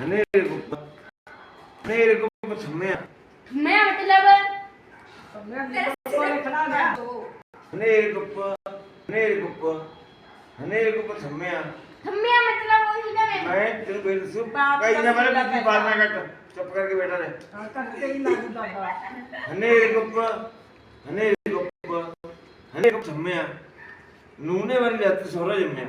ਹਨੇਰੇ ਗੁੱਪ ਹਨੇਰੇ ਗੁੱਪ ਛੰਮਿਆ ਮੈਂ ਮਤਲਬ ਹਨੇਰੇ ਗੁੱਪ ਹਨੇਰੇ ਗੁੱਪ ਹਨੇਰੇ ਗੁੱਪ ਛੰਮਿਆ ਥੰਮਿਆ ਮਤਲਬ ਉਹੀ ਨਾ ਮੈਂ ਮੈਂ ਤੈਨੂੰ ਬੇਰ ਦੱਸੂ ਕਈ ਨਾ ਮੇਰੇ ਬੀਬੀ ਬਾਤ ਨਾ ਕੱਟ ਚੁੱਪ ਕਰਕੇ ਬੈਠਾ ਰਹਿ। ਹਨੇਰੇ ਗੁੱਪ ਹਨੇਰੇ ਗੁੱਪ ਹਨੇਰੇ ਗੁੱਪ ਛੰਮਿਆ ਨੂਨੇ ਵਾਲੀ ਲੱਤ ਸੋਹਰਾ ਜੰਮਿਆ।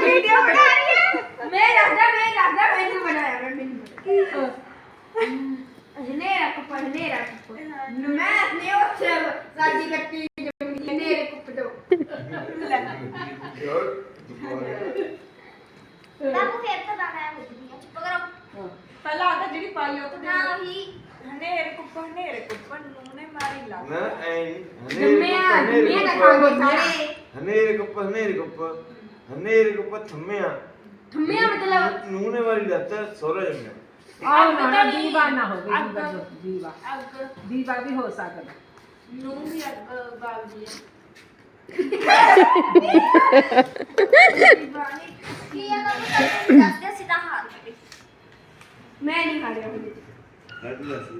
ਵੀਡੀਓ ਬਣਾ ਰਹੀ ਹੈ ਮੈਂ ਰੱਖਦਾ ਮੈਂ ਰੱਖਦਾ ਮੈਨੂੰ ਬਣਾਇਆ ਮੈਂ ਮੈਨੂੰ ਹਨੇਰਾ ਕੁੱਪਾ ਹਨੇਰਾ ਕੁੱਪਾ ਮੈਂ ਨੇ ਉਹ ਸਭ ਸਾਡੀ ਕੱਟੀ ਜੰਮੀ ਹਨੇਰੇ ਕੁੱਪ ਦੋ ਬਾਬੂ ਫੇਰ ਤਾਂ ਦਾਣਾ ਹੈ ਚੁੱਪ ਕਰੋ ਪਹਿਲਾਂ ਆਦਾ ਜਿਹੜੀ ਪਾਈ ਉਹ ਨਾ ਤਾਂ ਹੀ ਹਨੇਰੇ ਕੁੱਪ ਹਨੇਰੇ ਕੁੱਪ ਨੂਨੇ ਮਾਰੀ ਲੱਗ ਨਾ ਐ ਨੀ। ਜੰਮਿਆ ਜੰਮਿਆ ਤਾਂ ਖਾਂਦੇ ਸਾਰੇ ਹਨੇਰੇ ਗੁੱਪ ਹਨੇਰੇ ਗੁੱਪ ਹਨੇਰੇ ਗੁੱਪ ਛੰਮਿਆ ਥੰਮਿਆ ਮਤਲਬ ਨੂਨੇ ਵਾਲੀ ਲੱਤ ਸੋਹਰਾ ਜੰਮਿਆ ਆਹ ਨਾ ਦੀਵਾ ਨਾ ਹੋਵੇ ਅੱਗ। ਦੀਵਾ ਜੋ- ਦੀਵਾ ਅੱਗ ਦੀਵਾ ਵੀ ਹੋ ਸਕਦਾ ਨੂੰ ਵੀ ਅੱਗ ਬਾਲਦੀ ਹੈ ਕੀ ਆ ਤਾਂ ਦੱਸਦੇ ਸਿੱਧਾ ਹਾਲ ਮੈਂ ਨਹੀਂ ਖਾ ਰਿਹਾ ਹੁਣ ਲੱਤ ਦੱਸ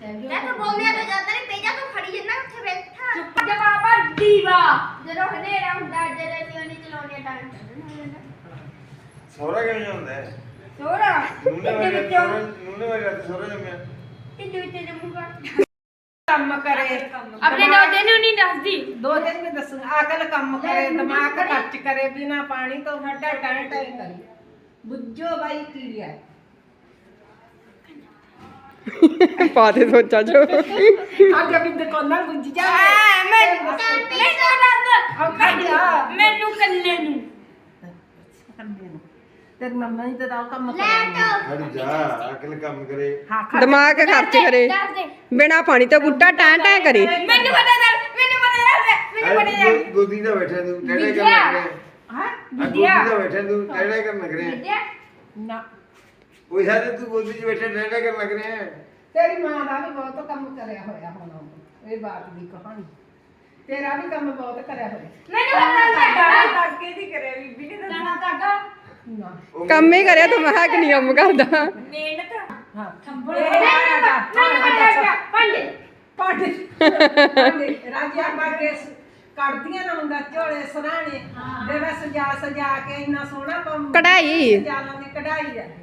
ਮੈਂ ਤਾਂ ਬੋਲਿਆ ਤਾਂ ਜਾਂਦਾ ਨਹੀਂ ਪੇਜਾ ਤੂੰ ਖੜੀ ਜੰਨਾ ਉੱਥੇ ਬੈਠਾ। ਚੁੱਪ ਜਵਾਬਾ ਦੀਵਾ। ਜਦੋਂ ਹਨੇਰਾ ਹੁੰਦਾ ਜਦੋਂ ਅਸੀਂ ਉਹਨੇ ਚਲਾਉਣੇ ਟਾਈਮ ਸੋਹਰਾ ਕਿਵੇਂ ਹੁੰਦਾ ਹੈ? ਸੋਰਾ ਨੂਨੇ ਵਾਲੀ ਸਹੁਰਾ- ਨੂਨੇ ਵਾਲੀ ਲੱਤ ਸੋਹਰਾ ਜੰਮਿਆ। ਇਹਦੇ ਵਿੱਚ ਜੰਮੂਗਾ? ਕੰਮ ਕਰੇ। ਆਪਣੇ ਦਾਦੇ ਨੂੰ ਨਹੀਂ ਦੱਸਦੀ। ਦੋ ਦਿਨ ਮੈਂ ਦੱਸੂ ਅਕਲ ਕੰਮ ਕਰੇ ਦਿਮਾਗ ਖਰਚ ਕਰੇ ਬਿਨਾ ਪਾਣੀ ਤੋਂ ਹੱਡਾ ਟਾਂ ਟਾਂ ਕਰੀ ਬੁੱਝੋ ਬਾਈ ਕੀ ਹੈ ਪਾ ਦੇ ਸੋਚਾ ਜੋ। ਗੁੰਜ ਮੈਂ ਮੈਂ ਤਾਂ ਆਹ ਖੜਿਆ ਮੈਨੂੰ ਕੱਲੇ ਨੂੰ। ਤੇਰੀ ਮੰਮਾ ਹੀ ਤਾਂ ਦਾ ਕੰਮ ਲੈ ਕਰਦੀ ਤਾ। ਖੜ ਜਾ ਅਕਲ ਕੰਮ ਕਰੇ। ਹਾਂ ਖੜ ਦਿਮਾਗ ਖਰਚ ਕਰੇ। ਬਿਨਾ ਪਾਣੀ ਤੋਂ ਬੁੱਟਾ ਟਾਂ ਟਾਂ ਕਰੇ। ਮੈਨੂੰ ਪਤਾ ਚੱਲ ਮੈਨੂੰ ਪਤਾ ਚੱਲ ਮੈਨੂੰ ਪਤਾ ਚੱਲ। ਗੋਦੀ ਦਾ ਬੈਠਾ ਤੂੰ ਟੇੜਾ। ਕਰਨ ਲੱਗ ਹਾਂ? ਗੋਦੀ ਦਾ ਬੈਠਾ ਤੂੰ ਟੇੜਾ ਕਰਨ ਲੱਗ ਰਿਹਾ ਨਾ। ਕੋਈ ਸਾਡੇ ਤੂੰ ਗੋਦੀ 'ਚ ਬੈਠਾ ਟੇੜਾ ਕਰਨ ਲੱਗ ਰਿਹਾ ਤੇਰੀ ਮਾਂ ਦਾ ਵੀ ਬਹੁਤ ਕੰਮ ਕਰਿਆ ਹੋਇਆ ਹੁਣ ਇਹ ਬਾਤ ਦੀ ਕਹਾਣੀ। ਤੇਰਾ ਵੀ ਕੰਮ ਬਹੁਤ ਕਰਿਆ ਹੋਇਆ। ਮੈਨੂੰ ਪਤਾ ਤਾਕੇ ਦੀ ਕਰਿਆ ਬੀਬੀ ਨੇ ਤਾਂ ਨਾ ਉਹ ਕੰਮ ਹੀ ਕਰਿਆ ਤੂੰ ਮੈਂ ਕਿ ਨਹੀਂ ਕੰਮ ਕਰਦਾ। ਮਿਹਨਤ। ਹਾਂ। ਮੈਨੂੰ ਪਤਾ ਚੱਲ ਪੰਡ ਪਾਟੇ ਪਾਟੇ ਰਾਜਾ ਬਾਗੇ ਕੱਢਦੀਆਂ ਨਾ ਹੁੰਦਾ ਝੋਲੇ ਸਰਾਣੇ। ਜਿਹੜਾ ਸਜਾ ਸਜਾ ਕੇ ਇੰਨਾ ਸੋਹਣਾ ਕੰਮ ਕਢਾਈ। ਸਜਾਲਾਂ ਦੀ ਕਢਾਈ ਜਾਂਦੀ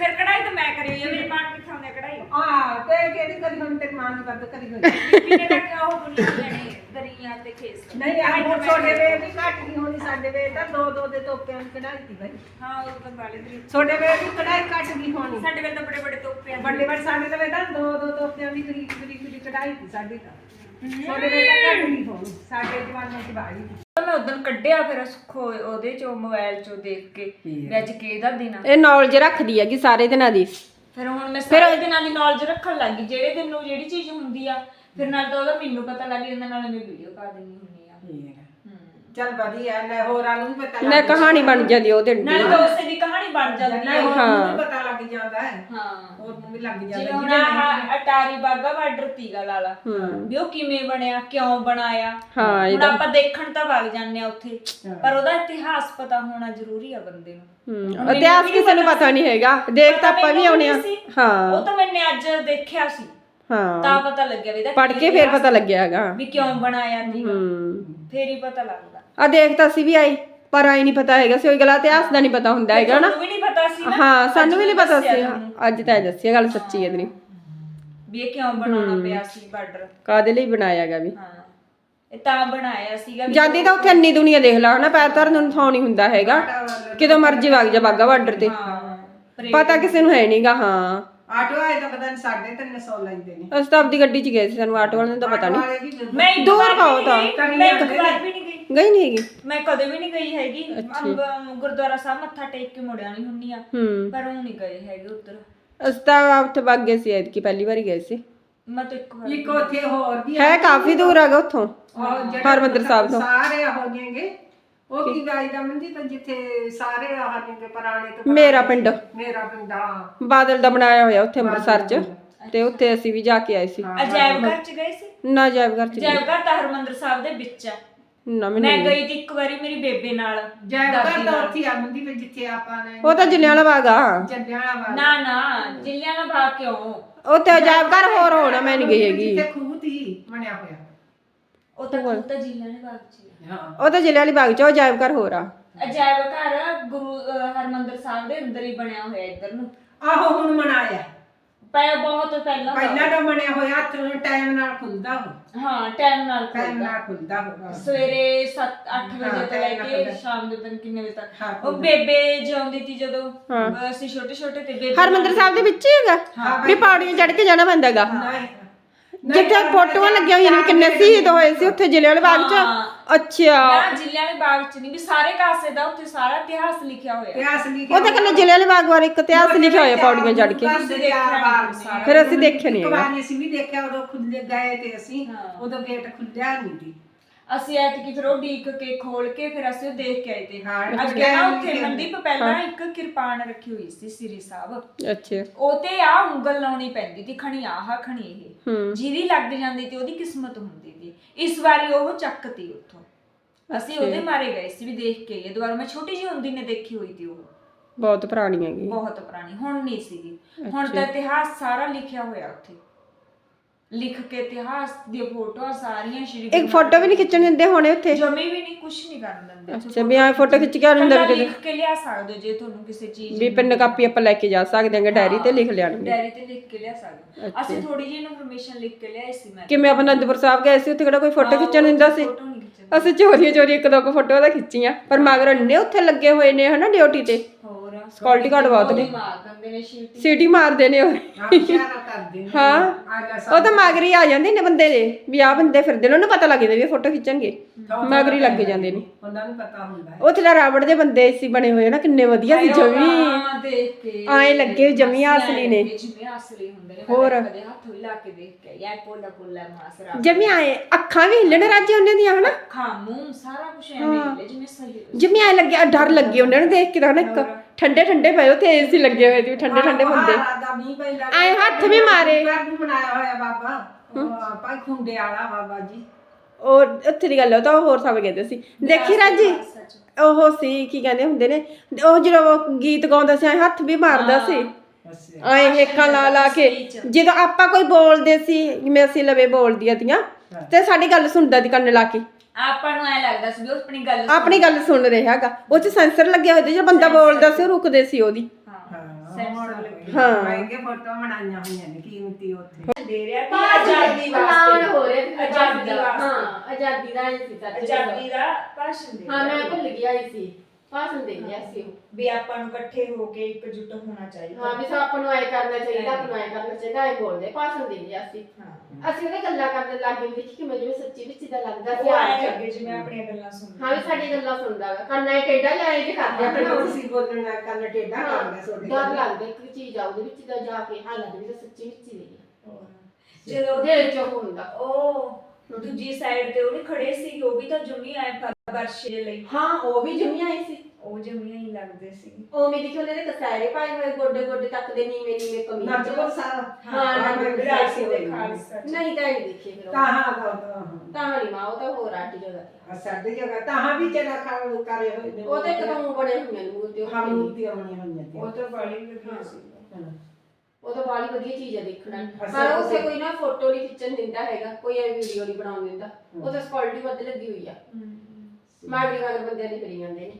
ਫਿਰ ਕਢਾਈ ਤਾਂ ਮੈਂ ਕਰੀ ਹੋਈ ਮੇਰੀ ਮਾਂ ਕਿੱਥੋਂ ਨੇ ਕਢਾਈ? ਆ ਤੇ ਕਿਹੜੀ ਕਰੀ ਹੁਣ ਤੇ ਮਾਂ ਨੂੰ ਵੱਧ ਕਰੀ ਹੋਈ ਕਿੰਨੇ ਤੱਕ ਉਹ ਬੁਣੀ ਦੇਣੇ ਦਰੀਆਂ ਤੇ ਖੇਸ। ਨਹੀਂ ਆ ਹੁਣ ਛੋਟੇ ਵੇ ਵੀ ਘੱਟ ਨਹੀਂ ਹੋਣੀ ਸਾਡੇ ਵੇ ਤਾਂ ਦੋ ਦੋ ਦੇ ਤੋਪਿਆਂ ਦੀ ਕਢਾਈ ਸੀ ਭਾਈ ਹਾਂ ਉਹ ਤਾਂ ਬਾਲੇ ਦਰੀ ਛੋਟੇ ਵੇ ਵੀ ਕਢਾਈ ਘੱਟ ਨਹੀਂ ਹੋਣੀ। ਸਾਡੇ ਵੇਲੇ ਤਾਂ ਬੜੇ ਬੜੇ ਤੋਪੇ ਵੱਡੇ ਵੱਡੇ ਸਾਡੇ ਤਾਂ ਤਾਂ ਦੋ ਦੋ ਤੋਪਿਆਂ ਦੀ ਬਰੀਕ ਬਰੀਕ ਦੀ ਕਢਾਈ ਸੀ ਸਾਡੀ ਤਾਂ। ਛੋਟੇ ਵੇ ਤਾਂ ਘੱਟ ਨਹੀਂ ਹੋਣੀ ਸਾਡੇ ਜਵਾਨਾਂ ਚ ਬਾਈ ਮੈਂ ਉਦੋਂ ਕੱਢਿਆ ਫਿਰ ਸੁੱਖੋ ਉਹਦੇ ਚੋਂ ਮੋਬਾਈਲ ਚੋਂ ਦੇਖ ਕੇ ਵੀ ਅੱਜ ਕਿਹਦਾ ਦਿਨ ਆ। ਇਹ ਨੌਲੇਜ ਰੱਖਦੀ ਹੈਗੀ ਸਾਰੇ ਦਿਨਾਂ ਦੀ। ਫਿਰ ਹੁਣ ਮੈਂ ਸਾਰੇ ਦਿਨਾਂ ਦੀ ਨੌਲੇਜ ਰੱਖਣ ਲੱਗੀ ਜਿਹੜੇ ਦਿਨ ਨੂੰ ਜਿਹੜੀ ਚੀਜ਼ ਹੁੰਦੀ ਆ ਫਿਰ ਨਾਲ ਤਾਂ ਉਹਦਾ ਮੈਨੂੰ ਪਤਾ ਲੱਗ ਜਾਂਦਾ ਨਾਲ ਮੈਂ ਵੀਡੀਓ ਪਾ ਦਿੰਦੀ ਹੁੰਦੀ ਆ। ਚੱਲ ਵਧੀਆ ਲੈ ਹੋਰਾਂ ਨੂੰ ਵੀ ਪਤਾ ਨਾ ਕਹਾਣੀ ਬਣ ਜਾਂਦੀ ਉਹਦੇ ਨਾਲ ਤਾਂ ਉਸੇ ਦੀ ਕਹਾਣੀ ਬਣ ਜਾਂਦੀ ਨੂੰ ਵੀ ਪਤਾ ਲੱਗ ਜਾਂਦਾ ਹੈ। ਹਾਂ। ਹੋਰ ਨੂੰ ਵੀ ਲੱਗ ਜਿਵੇਂ ਜਾਂਦਾ ਹੁਣ ਨਹੀਂ ਆਹ ਅਟਾਰੀ ਬਾਗਾ ਬਾਰਡਰ ਤੀਗਾ ਲਾਲਾ ਵੀ ਉਹ ਕਿਵੇਂ ਬਣਿਆ ਕਿਉਂ ਬਣਾਇਆ? ਹਾਂ ਹੁਣ ਆਪਾਂ ਦੇਖਣ ਤਾਂ ਵਗ ਜਾਂਦੇ ਆ ਉੱਥੇ। ਪਰ ਉਹਦਾ ਇਤਿਹਾਸ ਪਤਾ ਹੋਣਾ ਜ਼ਰੂਰੀ ਆ ਬੰਦੇ ਨੂੰ। ਹੂੰ ਇਤਿਹਾਸ ਕਿਸੇ ਨੂੰ ਪਤਾ ਨਹੀਂ ਹੈਗਾ। ਦੇਖ ਤਾਂ ਆਪਾਂ ਵੀ ਆਉਣੇ ਆ। ਹਾਂ। ਉਹ ਤਾਂ ਮੈਨੇ ਅੱਜ ਦੇਖਿਆ ਸੀ। ਹਾਂ। ਤਾਂ ਪਤਾ ਲੱਗਿਆ ਵੀ ਇਹਦਾ ਪੜ ਕੇ ਫੇਰ ਪਤਾ ਲੱਗਿਆ ਹੈਗਾ। ਵੀ ਕਿਉਂ ਬਣਾਇਆ ਸੀਗਾ। ਹੂੰ ਫੇਰ ਹੀ ਪਤਾ ਲੱਗਦਾ। ਆ ਦੇਖ ਤਾਂ ਸੀ ਵੀ ਆਈ ਪਰ ਆਈ ਨਹੀਂ ਪਤਾ ਹੈਗਾ ਸੀ ਉਹ ਗਲਾ ਇਤਿਹਾਸ ਦਾ ਨਹੀਂ ਪਤਾ ਹੁੰਦਾ ਹੈਗਾ ਨਾ ਪਤਾ ਸੀ ਨਾ? ਹਾਂ ਸਾਨੂੰ ਵੀ ਨਹੀਂ ਪਤਾ ਸੀ। ਅੱਜ ਤਾਂ ਇਹ ਦੱਸਿਆ ਗੱਲ ਸੱਚੀ ਹੈ ਤੇਰੀ ਵੀ ਇਹ ਕਿਉਂ ਬਣਾਉਣਾ ਪਿਆ ਸੀ ਬਾਰਡਰ? ਕਾਦੇ ਲਈ ਬਣਾਇਆ ਹੈਗਾ ਵੀ? ਹਾਂ। ਇਹ ਤਾਂ ਬਣਾਇਆ ਸੀਗਾ ਵੀ ਜਾਂਦੀ ਤਾਂ ਉੱਥੇ ਇੰਨੀ ਦੁਨੀਆ ਦੇਖ ਲਾ ਹਨਾ ਪੈਰ ਧਰਨ ਨੂੰ ਥਾਂ ਨਹੀਂ ਹੁੰਦਾ ਹੈਗਾ। ਕਿਦੋਂ ਮਰਜ਼ੀ ਵਗ ਜਾ ਬਾਗਾ ਬਾਰਡਰ ਤੇ। ਹਾਂ ਪਤਾ ਕਿਸੇ ਨੂੰ ਹੈ ਨਹੀਂਗਾ ਹਾਂ। ਆਟੋ ਆਏ ਤਾਂ ਪਤਾ ਨਹੀਂ ਸਾਢੇ ਤਿੰਨ ਸੌ ਲੈਂਦੇ ਨੇ। ਅਸੀਂ ਤਾਂ ਆਪਦੀ ਗੱਡੀ 'ਚ ਗਏ ਸੀ ਸਾਨੂੰ ਆਟੋ ਵਾਲੇ ਨੂੰ ਤਾਂ ਪਤਾ ਨਹੀਂ ਮੈਂ ਇੱਕ ਦੂਰ ਵਾਰ ਪਾਓ ਵੀ ਤਾਂ। ਨਹੀਂ ਗਈ, ਮੈਂ ਇੱਕ ਵਾਰ ਵੀ ਨਹੀਂ ਗਈ ਨਹੀਂ ਹੈਗੀ? ਮੈਂ ਕਦੇ ਵੀ ਨਹੀਂ ਗਈ ਹੈਗੀ। ਅੰਬ- ਗੁਰਦੁਆਰਾ ਸਾਹਿਬ ਮੱਥਾ ਟੇਕ ਕੇ ਮੁੜਿਆ ਨਹੀਂ ਹੁੰਨੀ ਆ। ਹੂੰ। ਪਰ ਉਹ ਨਹੀਂ ਗਏ ਹੈਗੇ ਉੱਧਰ। ਅਸੀਂ ਤਾਂ ਉੱਥੇ ਵਗ ਗਏ ਸੀ ਐਤਕੀ ਪਹਿਲੀ ਵਾਰੀ ਗਏ ਸੀ। ਮੈਂ ਤਾਂ ਇੱਕ ਵਾਰ ਇੱਕ ਉੱਥੇ ਹੋਰ ਵੀ ਹੈ ਕਾਫੀ ਦੂਰ ਹੈਗਾ ਉੱਥੋਂ ਹਰਿਮੰਦਰ ਸਾਹਿਬ ਤੋਂ। ਸਾਰੇ ਹੋ ਜਾਣਗੇ ਉਹ ਕੀ ਗਾਈ ਦਾ ਮੰਦੀ ਤਾਂ ਜਿੱਥੇ ਸਾਰੇ ਆ ਜਾਣਗੇ ਪੁਰਾਣੇ ਤੋਂ ਮੇਰਾ ਪਿੰਡ। ਮੇਰਾ ਪਿੰਡ ਬਾਦਲ ਦਾ ਬਣਾਇਆ ਹੋਇਆ ਉੱਥੇ ਅੰਮ੍ਰਿਤਸਰ 'ਚ। ਤੇ ਉੱਥੇ ਅਸੀਂ ਵੀ ਜਾ ਕੇ ਆਏ ਸੀ। ਅਜਾਇਬ ਘਰ ਚ ਗਏ ਸੀ? ਨਾ ਜਾਇਬ ਘਰ 'ਚ ਅਜਾਇਬ ਘਰ ਤਾਂ ਹਰਮੰਦਰ ਸਾਹਿਬ ਦੇ ਵਿੱਚ ਆ। ਨਾ ਮੈਂ ਮੈਨੂੰ ਗਈ ਤੀ ਇੱਕ ਵਾਰੀ ਮੇਰੀ ਬੇਬੇ ਨਾਲ ਜੈਵਕਰ ਦਾਦੀ ਨਾਲ। ਉੱਥੇ ਆ ਮੁੰਦੀ ਵਿੱਚ ਜਿੱਥੇ ਆਪਾਂ ਨੇ। ਉਹ ਤਾਂ ਜਲਿਆਂਵਾਲਾ ਬਾਗ ਆ। ਜੱਡਿਆਲਾ ਵਾਲਾ ਨਾ ਨਾ ਜਿੱਲਿਆਂ ਦਾ ਬਾਗ ਕਿਉਂ? ਤੇ ਅਜਾਇਬ ਘਰ ਹੋਰ ਹੋਣਾ ਮੈਂ ਨਹੀਂ ਗਈ ਹੈਗੀ। ਜਿੱਥੇ ਖੂਹ ਤੀ ਬਣਿਆ ਹੋਇਆ। ਉਹ ਤਾਂ ਖੁਦ ਤਾਂ ਜਿੱਲਿਆਂ ਦੇ ਬਾਗ ਚ ਹੀ ਆ। ਹਾਂ। ਉਹ ਤਾਂ ਜਲਿਆਂਵਾਲੀ ਬਾਗ ਚ ਉਹ ਅਜਾਇਬ ਘਰ ਹੋਰ ਆ। ਅਜਾਇਬ ਘਰ ਗੁਰੂ ਅਹ ਹਰਮੰਦਰ ਸਾਹਿਬ ਦੇ ਅੰਦਰ ਹੀ ਬਣਿਆ ਹੋਇਆ ਇੱਧਰ ਨੂੰ। ਆਹੋ ਹੁਣ ਮਨਾਇਆ। ਪੈ ਬਹੁਤ ਪਹਿਲਾਂ ਦਾ। ਪਹਿਲਾਂ ਤਾਂ ਬਣਿਆ ਹੋਇਆ ਹੱਥ ਟਾਈਮ ਨਾਲ ਖੁੱਲਦਾ ਹੋ ਹਾਂ ਟਾਈਮ ਨਾਲ ਟਾਈਮ ਖੁੱਲਦਾ ਨਾਲ ਖੁੱਲਦਾ ਹੋਗਾ ਸਵੇਰੇ 7-8 ਵਜੇ ਤੋਂ ਲੈ time ਨਾਲ ਕੇ ਖੁੱਲਦਾ। ਸ਼ਾਮ ਦੇ ਤੱਕ ਕਿੰਨੇ ਵਜੇ ਤੱਕ ਹਾਂ, ਉਹ ਖੁੱਲਦਾ। ਬੇਬੇ ਜਿਉਂਦੀ ਸੀ ਜਦੋਂ ਹਾਂ। ਅਸੀਂ ਛੋਟੇ ਛੋਟੇ ਤੇ ਬੇਬੇ ਹਰਮੰਦਰ ਸਾਹਿਬ ਦੇ ਵਿੱਚ ਹੀ ਹੈਗਾ ਹਾਂ, ਵੀ ਪੌੜੀਆਂ ਚੜ ਕੇ ਜਾਣਾ ਪੈਂਦਾਗਾ ਨਹੀਂ ਜਿੱਥੇ ਫੋਟੋਆਂ ਲੱਗੀਆਂ ਹੋਈਆਂ ਨੇ ਕਿੰਨੇ ਸ਼ਹੀਦ ਹੋਏ ਸੀ ਉੱਥੇ ਜਲਿਆਂਵਾਲੇ ਬਾਗ ਚ। ਅੱਛਾ ਨਾ ਜ਼ਿਲ੍ਹਿਆਂ ਦੇ ਬਾਗ ਚ ਨਹੀਂ ਵੀ ਸਾਰੇ ਕਾਸੇ ਦਾ ਉੱਥੇ ਸਾਰਾ ਇਤਿਹਾਸ ਲਿਖਿਆ ਹੋਇਆ ਇਤਿਹਾਸ ਲਿਖਿਆ ਉਹ ਤਾਂ ਕੱਲੇ ਜਲਿਆਂਵਾਲੇ ਬਾਗ ਬਾਰੇ ਇੱਕ ਇਤਿਹਾਸ ਲਿਖਿਆ ਹੋਇਆ ਪੌੜੀਆਂ ਚੜ ਕੇ ਸਾਰਾ। ਫਿਰ ਅਸੀਂ ਦੇਖਿਆ ਨਹੀਂ ਇੱਕ ਹੈਗਾ ਵਾਰ ਅਸੀਂ ਵੀ ਦੇਖਿਆ ਉਦੋਂ ਖੁੱਲੇ ਗਏ ਤੇ ਅਸੀਂ ਹਾਂ। ਉਦੋਂ ਗੇਟ ਖੁੱਲਿਆ ਨਹੀਂ ਸੀ ਅਸੀਂ ਐਤਕੀ ਫਿਰ ਉਹ ਡੀਕ ਕੇ ਖੋਲ ਕੇ ਫਿਰ ਅਸੀਂ ਉਹ ਦੇਖ ਕੇ ਆਏ ਤੇ ਹਾਂ, ਅੱਗੇ ਨਾ ਉੱਥੇ ਮਨਦੀਪ ਪਹਿਲਾਂ ਇੱਕ ਕਿਰਪਾਨ ਰੱਖੀ ਹੋਈ ਸੀ ਸ੍ਰੀ ਸਾਹਿਬ। ਅੱਛਾ। ਉਹ ਤੇ ਆ ਉਂਗਲ ਲਾਉਣੀ ਪੈਂਦੀ ਤੀ ਖਣੀ ਆਹ ਖਣੀ ਇਹ। ਜਿਹਦੀ ਲੱਗ ਜਾਂਦੀ ਤੇ ਉਹਦੀ ਕਿਸਮਤ ਹੁੰਦੀ ਤੀ। ਇਸ ਵਾਰੀ ਉਹ ਚੱਕਤੀ ਉੱਥੋਂ। ਅਸੀਂ ਉਹਦੇ ਮਾਰੇ ਗਏ ਸੀ ਵੀ ਦੇਖ ਕੇ ਇਹ ਦੁਬਾਰਾ। ਮੈਂ ਛੋਟੀ ਜਿਹੀ ਹੁੰਦੀ ਨੇ ਦੇਖੀ ਹੋਈ ਤੀ ਉਹ। ਬਹੁਤ ਪੁਰਾਣੀ ਹੈਗੀ। ਬਹੁਤ ਪੁਰਾਣੀ ਹੁਣ ਨਹੀਂ ਸੀਗੀ। ਹੁਣ ਤਾਂ ਇਤਿਹਾਸ ਸਾਰਾ ਲਿਖਿਆ ਹੋਇਆ ਉੱਥੇ। ਲਿਖ ਕੇ ਇਤਿਹਾਸ ਦੀਆਂ ਫੋਟੋਆਂ ਸਾਰੀਆਂ ਸ਼੍ਰੀ ਇੱਕ ਫੋਟੋ ਵੀ ਨਹੀਂ ਖਿੱਚਣ ਦਿੰਦੇ ਹੋਣੇ ਉੱਥੇ? ਜਮੀ ਵੀ ਨਹੀਂ ਕੁਝ ਨਹੀਂ ਕਰਨ ਦਿੰਦੇ। ਅੱਛਾ ਵੀ ਐ ਫੋਟੋ ਖਿੱਚ ਕੇ ਆ ਹੁੰਦਾ ਕੱਲਾ ਲਿਖ ਕੇ ਲਿਆ ਸਕਦੇ ਹੋ ਜੇ ਤੁਹਾਨੂੰ ਕਿਸੇ ਚੀਜ਼ ਵੀ ਪਿੰਨ ਕਾਪੀ ਆਪਾਂ ਲੈ ਕੇ ਜਾ ਸਕਦੇ ਹਾਂਗੇ ਡਾਇਰੀ ਤੇ ਲਿਖ ਲਿਆਣਗੇ ਡਾਇਰੀ ਤੇ ਲਿਖ ਕੇ ਲਿਆ ਸਕਦੇ ਹੋ। ਅਸੀਂ ਥੋੜੀ ਜਿਹੀ ਇਨਫੋਰਮੇਸ਼ਨ ਲਿਖ ਕੇ ਲਿਆਏ ਸੀ ਮੈਂ। ਕਿਵੇਂ ਆਪਾਂ ਅਨੰਦਪੁਰ ਸਾਹਿਬ ਗਏ ਸੀ ਉੱਥੇ ਕਿਹੜਾ ਕੋਈ ਫੋਟੋ ਖਿੱਚਣ ਦਿੰਦਾ ਸੀ? ਫੋਟੋ ਨਹੀਂ ਖਿੱਚਣ ਅਸੀਂ ਚੋਰੀਆਂ ਚੋਰੀ ਇੱਕ ਦੋ ਕੁ ਫੋਟੋ ਤਾਂ ਖਿੱਚੀਆਂ ਪਰ ਮਗਰ ਇੰਨੇ ਉੱਥੇ ਲੱਗੇ ਹੋਏ ਨੇ ਹਨਾ ਡਿਊਟੀ ਤੇ? ਸਕਿਉਰਟੀ ਗਾਰਡ ਬਹੁਤ ਨੇ। ਮਾਰ ਦਿੰਦੇ ਨੇ ਸ਼ੀਟ ਸੀਟੀ ਮਾਰਦੇ ਨੇ ਉਹ। ਆਪ ਇਸ਼ਾਰਾ ਕਰਦੇ ਨੇ। ਹਾਂ। ਆ ਲੈ ਉਹ ਤਾਂ ਮਗਰੀ ਆ ਜਾਂਦੇ ਨੇ ਬੰਦੇ ਦੇ। ਵੀ ਆ ਬੰਦੇ ਫਿਰਦੇ ਨੇ ਉਹਨੂੰ ਪਤਾ ਲੱਗ ਜਾਂਦਾ ਵੀ ਫੋਟੋ ਖਿੱਚਣਗੇ। ਮਗਰੀ ਲੱਗ ਜਾਂਦੇ ਨੇ। ਉਹਨਾਂ ਨੂੰ ਪਤਾ ਹੁੰਦਾ ਹੈ। ਉੱਥੇ ਦਾ ਰਾਵੜ ਦੇ ਬੰਦੇ ਸੀ ਬਣੇ ਹੋਏ ਨਾ ਕਿੰਨੇ ਵਧੀਆ ਸੀ ਜਮੀ। ਹਾਂ ਦੇਖ ਕੇ ਆਏਂ ਲੱਗੇ ਜਿਵੇਂ ਅਸਲੀ ਨੇ। ਜਿਵੇਂ ਅਸਲੀ ਹੁੰਦੇ ਨੇ। ਹੋਰ। ਹੋਰ ਕਦੇ ਹੱਥ ਵੀ ਲਾ ਕੇ ਦੇਖ ਕੇ ਯਾ ਪੋਲਾ ਪੋਲਾ ਮਾਸਰਾ ਜਮੀ ਆਏ ਅੱਖਾਂ ਵੀ ਹਿੱਲਣ ਰਾਜੀ ਉਹਨਾਂ ਦੀਆਂ ਹਨਾ? ਖਾਮੂ ਸਾਰਾ ਕੁਝ ਐਵੇਂ ਹੀ। ਹੈ ਜਿਵੇਂ ਸਹੀ ਜਿਵੇਂ ਐ ਲੱਗਿਆ ਡਰ ਲੱਗੇ ਉਹਨਾਂ ਨੂੰ ਦੇਖ ਕੇ ਤਾਂ ਹਨਾ ਇੱਕ। ਠੰਡੇ ਠੰਡੇ ਪਏ ਉੱਥੇ ਏਸੀ ਲੱਗੇ ਹੋਏ ਸੀ ਠੰਡੇ ਠੰਡੇ ਬੰਦੇ ਦਾ ਮੀਂਹ ਪੈਂਦਾ ਆਏਂ ਹੱਥ ਵੀ ਮਾਰੇ। ਘਰ ਨੂੰ ਬਣਾਇਆ ਹੋਇਆ ਬਾਬਾ। ਉਹ ਭਾਈ ਖੁੰਡੇ ਵਾਲਾ ਬਾਬਾ ਜੀ। ਉਹ ਉੱਥੇ ਦੀ ਗੱਲ ਹੈ, ਉਹ ਤਾਂ ਹੋਰ ਸਭ ਕਹਿੰਦੇ ਸੀ। ਦੇਖੀ ਰਾਜੀ ਉਹ ਸੀ ਕੀ ਕਹਿੰਦੇ ਹੁੰਦੇ ਨੇ? ਉਹ ਉਹ ਗੀਤ ਗਾਉਂਦਾ ਸੀ ਐਂ ਹੱਥ ਵੀ ਮਾਰਦਾ ਸੀ। ਐਂ ਹੇਕਾਂ ਲਾ ਲਾ ਕੇ। ਜਦੋਂ ਆਪਾਂ ਕੋਈ ਬੋਲਦੇ ਸੀ ਜਿਵੇਂ ਅਸੀਂ ਲਵੇ ਬੋਲਦੀਆਂ ਤੀਆਂ ਤੇ ਸਾਡੀ ਗੱਲ ਸੁਣਦਾ ਸੀ ਕੰਨ ਲਾ ਕੇ। ਆਪਾਂ ਨੂੰ ਐ ਲੱਗਦਾ ਸੀ ਵੀ ਉਹ ਆਪਣੀ ਗੱਲ ਆਪਣੀ ਗੱਲ ਸੁਣ ਰਿਹਾ ਹੈਗਾ। ਉਹ ਚ ਸੈਂਸਰ ਲੱਗਿਆ ਹੋਇਆ ਸੀ ਜਦੋਂ ਬੰਦਾ ਬੋਲਦਾ ਸੀ ਉਹ ਰੁਕਦੇ ਸੀ ਉਹਦੀ। ਹਾਂ ਹਾਂ ਮੈਂ ਫੋਟੋ ਬਣਾਈਆਂ ਹੋਈਆਂ ਨੇ ਕੀਮਤੀ ਉੱਥੇ। ਦੇ ਰਿਹਾ ਕਿ ਆਜ਼ਾਦੀ ਵਾਸਤੇ। ਹੋ ਰਿਹਾ ਆਜ਼ਾਦੀ ਦਾ ਵਾਸਤੇ। ਹਾਂ ਆਜ਼ਾਦੀ ਦਾ ਇਹ ਸੀ ਆਜ਼ਾਦੀ ਦਾ ਭਾਸ਼ਣ ਦੇ ਹਾਂ ਰਿਹਾ। ਮੈਂ ਭੁੱਲ ਗਿਆ ਹੀ ਸੀ। ਭਾਸ਼ਣ ਦੇ ਰਿਹਾ ਸੀ ਉਹ। ਵੀ ਆਪਾਂ ਨੂੰ ਇਕੱਠੇ ਹੋ ਕੇ ਇਕਜੁੱਟ ਹੋਣਾ ਚਾਹੀਦਾ। ਹਾਂ ਵੀ ਸਭ ਆਪਾਂ ਨੂੰ ਐ ਕਰਨਾ ਚਾਹੀਦਾ ਆਪਾਂ ਨੂੰ ਐ ਕਰਨਾ ਚਾਹੀਦਾ ਐ ਬੋਲਦੇ। ਭਾਸ਼ਣ ਦੇ ਰਿਹਾ ਸੀ। ਹਾਂ। ਅਸੀਂ ਉਹਦੇ ਗੱਲਾਂ ਕਰਨ ਲੱਗ ਗਏ ਦੇਖੀ ਕਿ ਮੈਨੂੰ ਜਿਵੇਂ ਸੱਚੀ ਵਿੱਚ ਦਾ ਲੱਗਦਾ ਸੀ ਉਹ ਚ। ਲੱਗੇ ਜਿਵੇਂ ਆਪਣੀਆਂ ਗੱਲਾਂ ਸੁਣਦੇ ਹਾਂ ਵੀ ਸਾਡੀ ਗੱਲਾਂ ਸੁਣਦਾ ਵਾ। ਕੰਨਾ ਇਹ ਟੇਡਾ ਜਾਏ ਜੇ ਕਰਦੇ ਆਪਣੇ ਆਪਣੇ ਅਸੀਂ ਬੋਲਣਾ ਕੰਨ ਟੇਡਾ ਕਰਦਾ ਸੋਡੇ ਡਰ ਲੱਗਦਾ ਇੱਕ ਚੀਜ਼ ਆ ਉਹਦੇ ਵਿੱਚ ਦਾ ਜਾ ਕੇ ਹਾਂ ਲੱਗਦਾ ਵੀ ਤਾਂ ਸੱਚੀ ਵਿੱਚ ਹੀ ਨਹੀਂ ਜਦੋਂ ਦਿਲ ਚ ਹੁੰਦਾ। ਉਹ ਦੂਜੀ ਸਾਈਡ ਤੇ ਉਹ ਵੀ ਖੜੇ ਸੀ ਉਹ ਵੀ ਤਾਂ ਜੁਮੀ ਆਏ ਵਰਸ਼ੇ ਲਈ। ਹਾਂ ਉਹ ਵੀ ਜੰਮੀ ਆਈ ਸੀ। ਉਹ ਜਮੀਆਂ ਹੀ ਲੱਗਦੇ ਸੀ। ਉਹ ਮੇਰੇ ਦੇਖੋ ਉਹਨੇ ਕਸਾਰੇ ਪਾਏ ਹੋਏ ਗੋਡੇ ਗੋਡੇ ਤੱਕ ਦੇ ਨੀਵੇਂ ਨੀਵੇਂ ਕਮੀਜ਼। ਨੱਚਪੁਰ ਸਾਹਿਬ ਹਾਂ, ਨੱਚਪੁਰ ਵਿਰਾਸੀ ਦੇ ਸਾਹਿਬ ਖਾਲਸਾ। ਨਹੀਂ ਤਾਂ ਇਹ ਨਹੀਂ ਦੇਖੇ ਫਿਰ ਉਹ। ਤਾਹਾਂ ਦਾ ਤਾਂ ਨਹੀਂ ਮਾਂ ਉਹ ਤਾਂ ਹੋਰ ਆਟੀ ਜਗ੍ਹਾ ਤੇ। ਆ ਸਾਡੀ ਜਗ੍ਹਾ ਤਾਹਾਂ ਵੀ ਚਲਾ ਕਰ ਕਰੇ ਹੋਏ ਨੇ ਉਹ ਤੇ ਕਦੋਂ ਬਣੇ ਹੋਈਆਂ ਨੇ ਮੂਰਤੀ ਹਾਂ ਮੂਰਤੀਆਂ ਬਣੀਆਂ ਹੋਈਆਂ ਨੇ। ਉਹ ਤਾਂ ਬੜੀ ਵਧੀਆ ਸੀ। ਹਾਂ। ਉਹ ਤਾਂ ਬਾਲੀ ਵਧੀਆ ਚੀਜ਼ ਆ ਦੇਖਣਾ ਪਰ ਉੱਥੇ ਤੁਸੀਂ- ਕੋਈ ਨਾ ਫੋਟੋ ਨਹੀਂ ਖਿੱਚਣ ਦਿੰਦਾ ਹੈਗਾ ਕੋਈ ਐ ਵੀਡੀਓ ਨਹੀਂ ਬਣਾਉਣ ਦਿੰਦਾ। ਉਹ ਤਾਂ ਸਕਿਉਰਟੀ ਵੱਧ ਲੱਗੀ ਹੋਈ ਆ। ਮਾੜੀ ਵਾਲੇ ਬੰਦਿਆਂ ਦੇ ਕਰੀ ਜਾਂਦੇ ਨੇ।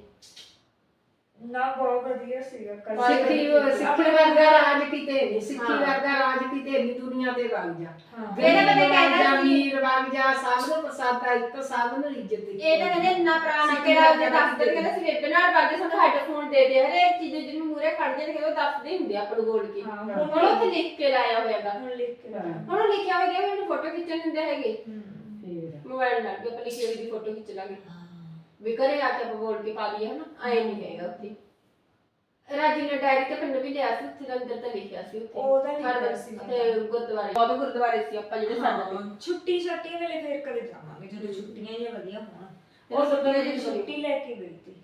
ਨਾ ਬਹੁਤ ਵਧੀਆ ਸੀਗਾ ਸਿੱਖੀ ਸਿੱਖੀ ਵਰਗਾ ਰਾਜ ਕਿਤੇ ਨਹੀਂ ਸਿੱਖੀ ਵਰਗਾ ਰਾਜ ਕਿਤੇ ਨਹੀਂ ਦੁਨੀਆ ਤੇ ਵਗ ਜਾ। ਇਹਦਾ ਕਦੇ ਕਹਿੰਦਾ ਜਾ ਸੀ- ਵੀਰ ਵਗ ਜਾ ਸਭ ਨੂੰ ਪ੍ਰਸਾਦਾ ਇੱਕ ਸਭ ਨੂੰ ਇੱਜ਼ਤ ਦਿੱਤੀ ਇਹ ਤਾਂ ਕਹਿੰਦੇ ਇੰਨਾ ਪੁਰਾਣਾ ਸਿੱਖੀ ਕਿਹੜਾ ਉਹਦੇ ਵਰਗਾ ਦਫ਼ਤਰ ਕਹਿੰਦੇ ਸੀ ਵੇਬੇ ਨਾਲ ਕਰਦੇ ਸਾਨੂੰ ਹੈੱਡਫੋਨ ਦੇ ਦੇ ਹਰੇਕ ਚੀਜ਼ ਜਿਹਨੂੰ ਮੂਰੇ ਖੜ ਜਾਣ ਕਿ ਉਹ ਦੱਸਦੇ ਹੁੰਦੇ ਆ ਆਪਾਂ ਨੂੰ ਗੋਲ ਕੇ। ਹਾਂ, ਹੁਣ ਉਹ ਉੱਥੇ ਲਿਖ ਕੇ ਲਾਇਆ ਹੋਇਆਗਾ ਹੁਣ ਲਿਖ ਕੇ ਹਾਂ। ਹੁਣ ਉਹ ਲਿਖਿਆ ਹੋਇਆ ਕਿ ਮੈਨੂੰ ਫੋਟੋ ਖਿੱਚਣ ਦਿੰਦੇ ਹੈਗੇ। ਫਿਰ ਮੋਬਾਈਲ ਨਾਲ ਵੀ ਆਪਾਂ ਲਿਖੀ ਹੋਈ ਦੀ ਫੋਟੋ ਖਿੱਚ ਲਾਂਗੇ। ਵੀ ਘਰੇ ਆ ਕੇ ਆਪਾਂ ਬੋਲ ਕੇ ਪਾ ਲਈਏ ਹਨਾ ਐ ਨਹੀਂ ਹੈਗਾ ਉੱਥੇ। ਰਾਜੀ ਨੇ ਡਾਇਰੀ ਤੇ ਪਿੰਨ ਵੀ ਲਿਆ ਸੀ ਉੱਥੇ ਦਾ ਅੰਦਰ ਤਾਂ ਲਿਖਿਆ ਸੀ ਉੱਥੇ। ਉਹਦਾ ਲਿਖਿਆ ਹਰ- ਸੀ। ਤੇ ਗੁਰਦੁਆਰੇ। ਬਹੁਤ ਗੁਰਦੁਆਰੇ ਸੀ ਆਪਾਂ ਜਿਹੜੇ ਸਾਡੇ ਤੇ। ਛੁੱਟੀ ਛੱਟੀ ਵੇਲੇ ਫੇਰ ਕਦੇ ਜਾਵਾਂਗੇ ਜਦੋਂ ਛੁੱਟੀਆਂ ਜਿਹਾ ਵਧੀਆ ਹੋਣ। ਉਹ ਉਹ ਛੁੱਟੀਆਂ ਛੁੱਟੀ ਚ ਛੁੱਟੀ ਲੈ ਕੇ ਗਈ ਸੀ।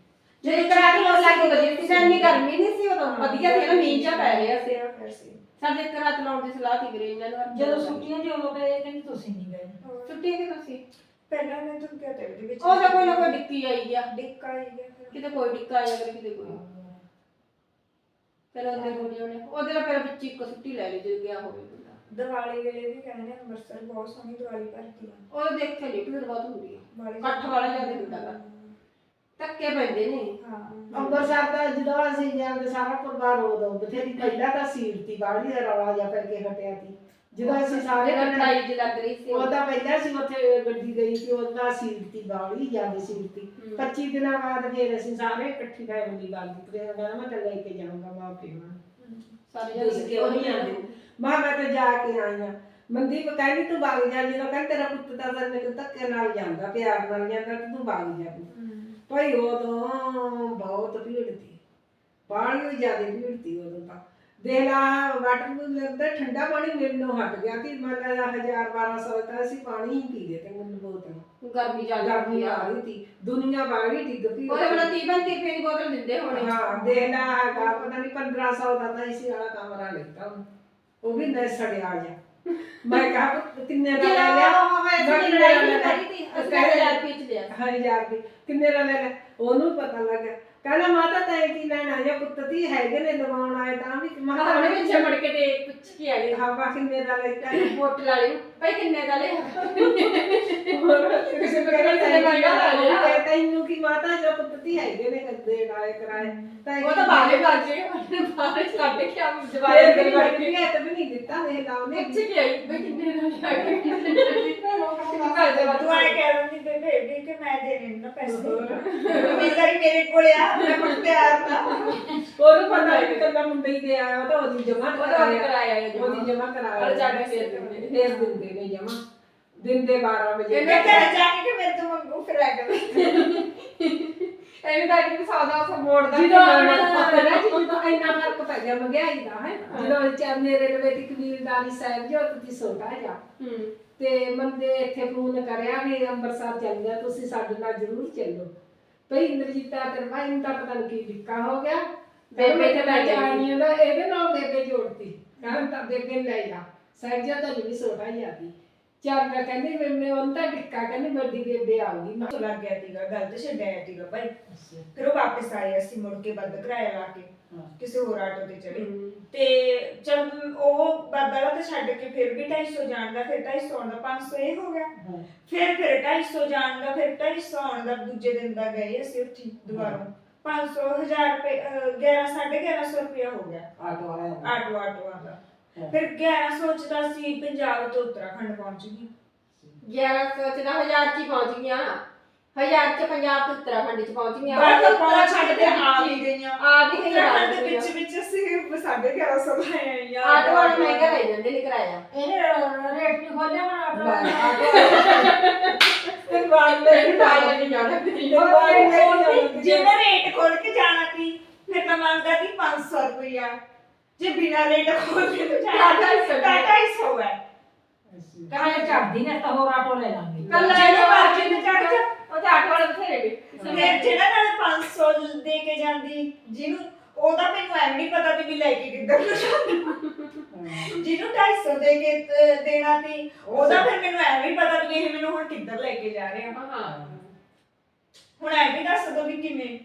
ਜੇ ਕਰਾਰੀ ਹੋ ਲੱਗੀ ਵਧੀਆ ਸੀ ਤਾਂ ਇੰਨੀ ਗਰਮੀ ਨਹੀਂ ਸੀ ਉਦੋਂ। ਵਧੀਆ ਸੀ ਨਾ ਮੀਂਹ ਜਿਹਾ ਪੈ ਰਿਹਾ ਸੀ। ਫਿਰ ਸੀ। ਸਾਡੇ ਇੱਕ ਰਾਤ ਲਾਉਣ ਦੀ ਸਲਾਹ ਸੀ ਵੀਰੇ ਇਹਨਾਂ ਨੂੰ। ਜਦੋਂ ਛੁੱਟੀਆਂ ਦੀ ਉਦੋਂ ਪਏ ਕਹਿੰਦੇ ਤੁਸੀਂ ਨਹੀਂ ਗਏ। ਛੁੱਟੀਆਂ ਕਿਦੋਂ ਸੀ? ਪਹਿਲਾਂ ਮੈਂ ਤੁਹਾਨੂੰ ਕਿਹਾ ਤੇ ਉਹਦੇ ਵਿੱਚ ਉਹ ਤਾਂ ਕੋਈ ਨਾ ਕੋਈ ਡਿੱਕੀ ਆਈ ਗਿਆ ਡਿੱਕਾ ਹੀ ਗਿਆ ਫਿਰ। ਕਿਤੇ ਕੋਈ ਡਿੱਕਾ ਆਇਆ ਕਰ ਕਿਤੇ ਕੋਈ। ਫਿਰ ਉਹਦੇ ਮੁੰਡੇ ਨੇ ਉਹਦੇ ਨਾਲ ਫਿਰ ਵਿੱਚ ਇੱਕ ਛੁੱਟੀ ਲੈ ਲਈ ਜੇ ਗਿਆ ਹੋਵੇ ਬੰਦਾ। ਦੀਵਾਲੀ ਵੇਲੇ ਵੀ ਕਹਿੰਦੇ ਆ, ਅੰਮ੍ਰਿਤਸਰ ਬਹੁਤ ਸੋਹਣੀ ਦੀਵਾਲੀ ਭਰਦੀ ਆ। ਉਹ ਦੇਖੇ ਨਹੀਂ ਭੀੜ ਬਹੁਤ ਹੁੰਦੀ ਹੈ ਵਾਲੀ ਇਕੱਠ ਵਾਲਾ ਜ਼ਿਆਦਾ ਹੁੰਦਾ ਗਾ ਧੱਕੇ ਪੈਂਦੇ ਨੇ। ਹਾਂ। ਅੰਬਰਸਰ ਦਾ ਜਦੋਂ ਅਸੀਂ ਜਾਂਦੇ ਸਾਰਾ ਪਰਿਵਾਰ ਉਦੋਂ ਬਥੇਰੀ ਪਹਿਲਾਂ ਤਾਂ ਸੀਰਤੀ ਬਾੜੀ ਦਾ ਰੌਲਾ ਜਿਹਾ ਪੈ ਕੇ ਹਟਿਆ ਸੀ। ਜਦੋਂ ਅਸੀਂ ਸਾਰੇ ਲੜਾਈ ਜਿਹੀ ਲੱਗ ਰਹੀ ਸੀ। ਉਹ ਤਾਂ ਪਹਿਲਾਂ ਸੀ ਉੱਥੇ ਗੱਡੀ ਗਈ ਸੀ ਉਹਦਾ ਸੀਰਤੀ ਬਾੜੀ ਜਾਂਦੀ ਸੀਰਤੀ 25 ਦਿਨਾਂ ਬਾਅਦ ਫਿਰ ਅਸੀਂ ਸਾਰੇ ਇਕੱਠੀ ਫੈਮਿਲੀ ਗੱਲ ਕੀਤੀ ਤੇ ਕਹਿੰਦਾ ਮੈਂ ਤਾਂ ਲੈ ਕੇ ਜਾਊਂਗਾ ਮਾਂ ਪਿਓ ਨੂੰ ਸਾਰੇ ਮਾਂ ਮੈਂ ਤਾਂ ਜਾ ਕੇ ਆਈ ਆ ਮਨਦੀਪ ਕਹਿੰਦੀ ਤੂੰ ਬਾਗ ਜਾ ਜਦੋਂ ਕਹਿੰਦਾ ਤੇਰਾ ਪੁੱਤ ਤਾਂ ਤੈਨੂੰ ਕਿ ਧੱਕੇ ਨਾਲ ਜਾਂਦਾ ਪਿਆਰ ਨਾਲ ਜਾਂਦਾ ਤੇ ਤੂੰ। ਬਾਗ ਜਾ ਭਾਈ ਉਦੋਂ ਬਹੁਤ ਭੀੜ ਸੀ। ਵੀ ਜ਼ਿਆਦਾ ਭੀੜ ਸੀ ਉਦੋਂ ਤਾਂ। ਦੇਖ ਲਾ ਵਾਟਰ ਕੂਲਰ ਦਾ ਠੰਡਾ ਪਾਣੀ ਮਿਲਣੋਂ ਹਟ ਗਿਆ ਕਿ ਮੰਨ ਲਾ 1000 1200 ਤਾਂ ਅਸੀਂ ਪਾਣੀ ਹੀ ਪੀਦੇ ਤੇ ਮੈਨੂੰ ਬੋਤਲ ਗਰਮੀ ਜ਼ਿਆਦਾ ਗਰਮੀ ਆ। ਰਹੀ ਸੀ ਦੁਨੀਆ ਬਾੜੀ ਡਿੱਗ ਪਈ। ਉਹਦੇ ਬਣਾ 30 35 ਰੁਪਏ ਦੀ ਬੋਤਲ ਦਿੰਦੇ ਹੋਣੇ। ਹਾਂ ਦੇਖ ਲਾ ਹੈਗਾ ਪਤਾ ਨਹੀਂ 1500 ਦਾ ਤਾਂ ਇਸੇ ਵਾਲਾ ਕਮਰਾ ਲੈਤਾ। ਉਹ ਵੀ ਨਾ ਸੜਿਆ ਜਾ ਮੈਂ ਕਿਹਾ ਕਿੰਨੇ ਦਾ ਲੈ ਲਿਆ? ਕਿੰਨੇ ਦਾ ਲੈ ਲਿਆ। ਹਜ਼ਾਰ ਰੁਪਏ ਕਿੰਨੇ ਦਾ ਲੈ ਲਿਆ? ਉਹਨੂੰ ਪਤਾ ਲੱਗਾ ਕਹਿੰਦਾ ਮਾਤਾ ਤੈਂ ਕੀ ਲੈਣਾ? ਜਾਂ ਪੁੱਤ ਤੀ ਹੈਗੇ ਨੇ ਲਵਾਉਣ ਆਏ ਤਾਂ ਵੀ ਮਾਤਾ ਉਹਨੇ ਵਿੱਚ ਮੁੜ ਕੇ ਤੇ ਪੁੱਛ ਕੇ ਆ ਗਈ ਹਵਾ ਕਿੰਨੇ ਦਾ ਲੈਤਾ ਬੋਤਲ ਵਾਲੀ। ਨੂੰ, ਭਾਈ ਕਿੰਨੇ ਦਾ ਲਿਆ? ਕਿਸੇ ਕਹਿੰਦਾ ਤੈਨੂੰ ਕੀ ਮਾਤਾ ਜਾਂ ਪੁੱਤ ਤੀ ਹੈਗੇ ਨੇ ਕਰਦੇ ਆਏ ਕਰਾਏ। ਤਾਂ ਉਹ ਤਾਂ ਬਾਹਰੇ ਬਾਜੇ ਉਹਨੇ ਬਾਹਰ ਕੱਢ ਕੇ ਆ ਫੇਰ ਜਵਾਰੇ ਵੀ ਦੇ ਬੜੀ ਵੜ ਵੀ ਤੇ ਵੀ ਨਹੀਂ ਦਿੱਤਾ ਦੇ ਲਾਉਨੇ ਪੁੱਛ ਕੇ ਆਈ ਵੀ ਕਿੰਨੇ ਦਾ ਲਿਆ? ਦੇ ਤੂੰ ਆਏ ਕਹਿ ਦਿੰਦੀ ਬੇਬੇ ਵੀ ਕਿ ਮੈਂ ਦੇ ਦੇਣੀ ਪੈਸੇ। ਜ਼ਿੰਮੇਵਾਰੀ ਮੇਰੇ ਕੋਲ ਆ। ਮੈਂ ਕੁਝ ਪਿਆਰ ਨਾਲ ਉਹਨੂੰ ਪਤਾ ਨਹੀਂ ਕਿੰਨਾ ਮੁੰਡੇ ਹੀ ਦੇ ਆਇਆ ਉਹ ਤਾਂ ਉਹਦੀ ਜਮਾ ਉਹਦਾ ਉਹਦੀ ਕਰਾਇਆ ਹੈ ਜਮਾਂ। ਉਹਦੀ ਜਮਾ ਕਰਾਇਆ। ਔਰ ਜਾ ਕੇ ਫੇਰ ਦਿੰਦੇ ਨੇ। ਫੇਰ ਦਿੰਦੇ ਨੇ ਜਮਾ ਦਿੰਦੇ 12 ਵਜੇ। ਮੈਂ ਘਰ ਜਾ ਕੇ ਕਿ ਮੇਰੇ ਤੋਂ ਮੰਗੂ ਫਿਰ ਆ ਕੇ ਐਵੇਂ ਤਾਂ ਕਿ ਸੌਦਾ ਉਸ ਮੋੜ ਦਾ ਜਦੋਂ ਆਪਣਾ ਨਾ ਜਦੋਂ ਇੰਨਾ ਫ਼ਰਕ ਪੈ ਗਿਆ ਮਹਿੰਗਾਈ ਦਾ ਹੈ। ਜਦੋਂ ਚਾ ਮੇਰੇ ਲਵੇ ਦੀ ਕਬੀਲਦਾਰੀ ਸਾਹਿਬ ਜੋ ਤੁਸੀਂ ਛੋਟਾ ਜਾ ਹੂੰ। ਤੇ ਮੰਦੇ ਇੱਥੇ ਫੋਨ ਕਰਿਆ ਵੀ ਅੰਮ੍ਰਿਤਸਰ ਚੱਲਿਆ ਤੁਸੀਂ ਸਾਡੇ ਨਾਲ ਜ਼ਰੂਰ ਚੱਲੋ। ਭਈ ਇੰਦਰਜੀਤਾ ਭਾਈ ਤਾਂ ਪਤਾ ਨਹੀਂ ਕੀ ਦਿੱਕਾ ਹੋ ਗਿਆ? ਬੇਬੇ ਤੇ ਲੈ ਜਾਣੀ ਉਹਦਾ ਇਹਦੇ ਨਾਲ ਬੇਬੇ ਜੋੜਤੀ। ਕਹਿੰਦਾ ਤਾਂ ਬੇਬੇ ਨੂੰ ਲੈ ਜਾ। ਸਾਹਿਬ ਜੀ ਤਾਂ ਵੀ ਛੋਟਾ ਹੀ ਆਦੀ ਚੱਲ ਮੈਂ ਕਹਿੰਦੀ ਵੀ ਮੈਂ ਉਹਨਾਂ ਦਾ ਟਿੱਕਾ ਕਹਿੰਦੀ ਵੱਡੀ ਬੇਬੇ ਆਉਗੀ ਮੈਂ ਲੱਗ ਗਿਆ ਸੀਗਾ ਗੱਲ ਤੇ ਛੱਡਿਆ ਸੀਗਾ ਭਾਈ। ਫਿਰ ਉਹ ਵਾਪਸ ਆਏ ਅਸੀਂ ਮੁੜ ਕੇ ਬੰਦ ਕਰਾਇਆ ਲਾ ਕੇ। ਕਿਸੇ ਹੋਰ ਆਟੋ ਤੇ ਚੜੇ ਤੇ ਜਦ ਉਹ ਬਦਲਾ ਤੇ ਛੱਡ ਕੇ ਫਿਰ ਵੀ 250 ਜਾਣ ਦਾ ਫਿਰ 250 ਆਉਣ ਦਾ 500 ਇਹ ਹੋ ਗਿਆ। ਫਿਰ ਫਿਰ 250 ਜਾਣ ਦਾ ਫਿਰ 250 ਆਉਣ ਦਾ ਦੂਜੇ ਦਿਨ ਦਾ ਗਏ ਅਸੀਂ ਉੱਥੇ ਦੁਬਾਰਾ। 500 1000 ਰੁਪਏ ਅਹ, 11 1150 ਰੁਪਇਆ ਹੋ ਗਿਆ। ਆਟੋ ਵਾਲਾ ਆਟੋ ਆਟੋ ਦਾ ਫਿਰ 1100 ਚ ਤਾਂ ਅਸੀਂ ਪੰਜਾਬ ਤੋਂ ਉੱਤਰਾਖੰਡ ਪਹੁੰਚ ਗਏ। 1100 ਚ ਤਾਂ ਹਜ਼ਾਰ ਚ ਹੀ ਪਹੁੰਚ ਗਈਆਂ। ਹਜ਼ਾਰ ਚ ਪੰਜਾਬ ਤੋਂ ਉੱਤਰਾਖੰਡ ਚ ਪਹੁੰਚ ਗਈਆਂ ਬਾਕੀ ਪਹੁੰਚ ਛੱਡ ਕੇ ਆ ਵੀ ਗਈਆਂ। ਆ ਵੀ ਗਈਆਂ। ਉੱਤਰਾਖੰਡ ਦੇ ਵਿੱਚ ਵਿੱਚ ਅਸੀਂ ਸਾਡੇ 1100 ਦਾ ਆਏ ਆ ਆਟੋ ਵਾਲਾ ਮਹਿੰਗਾ ਲੈ ਜਾਂਦੇ ਨੇ ਕਿਰਾਇਆ। ਇਹਨੇ ਰੇਟ ਨਹੀਂ ਖੋਲਿਆ ਹੁਣ ਆਟੋ ਤੇ ਬਾਅਦ ਵਿੱਚ ਕਿਰਾਇਆ ਨਹੀਂ ਜਾਣਾ। ਜਿਹਨੇ ਰੇਟ ਖੋਲ ਕੇ ਜਾਣਾ ਸੀ ਫਿਰ ਤਾਂ ਮੰਗਦਾ ਸੀ 500 ਰੁਪਇਆ ਜੇ ਬਿਨਾ ਰੇਟ ਖੋਲ ਕੇ ਤਾਂ ਜਾਣਾ ਤਾਂ 250 ਹੈ। ਕਾਹੇ ਚੜਦੀ ਨੇ ਤਾਂ ਹੋਰ ਆਟੋ ਲੈ ਲਾਂਗੇ। ਕੱਲਾ ਜਿਹਨੇ ਮਰਜ਼ੀ ਤੇ ਚੜ੍ਹ ਜਾ। ਉਹ ਤਾਂ ਆਟੋ ਵਾਲੇ ਬਥੇਰੇ ਨੇ ਫਿਰ ਜਿਹੜਾ ਨਾਲ 500 ਦੇ ਕੇ ਜਾਂਦੀ ਜਿਹਨੂੰ ਉਹਦਾ ਮੈਨੂੰ ਐ ਨਹੀਂ ਪਤਾ ਵੀ ਲੈ ਕੇ ਕਿੱਧਰ ਨੂੰ ਜਾਣਾ ਜਿਹਨੂੰ 250 ਦੇ ਕੇ ਅਹ, ਦੇਣਾ ਸੀ ਉਹਦਾ ਫਿਰ ਮੈਨੂੰ ਐ ਵੀ ਪਤਾ ਵੀ ਇਹ ਮੈਨੂੰ ਹੁਣ ਕਿੱਧਰ ਲੈ ਕੇ ਜਾ ਰਿਹਾ ਹਾਂ। ਹੁਣ ਐ ਵੀ ਦੱਸ ਦੋ ਵੀ ਕਿਵੇਂ।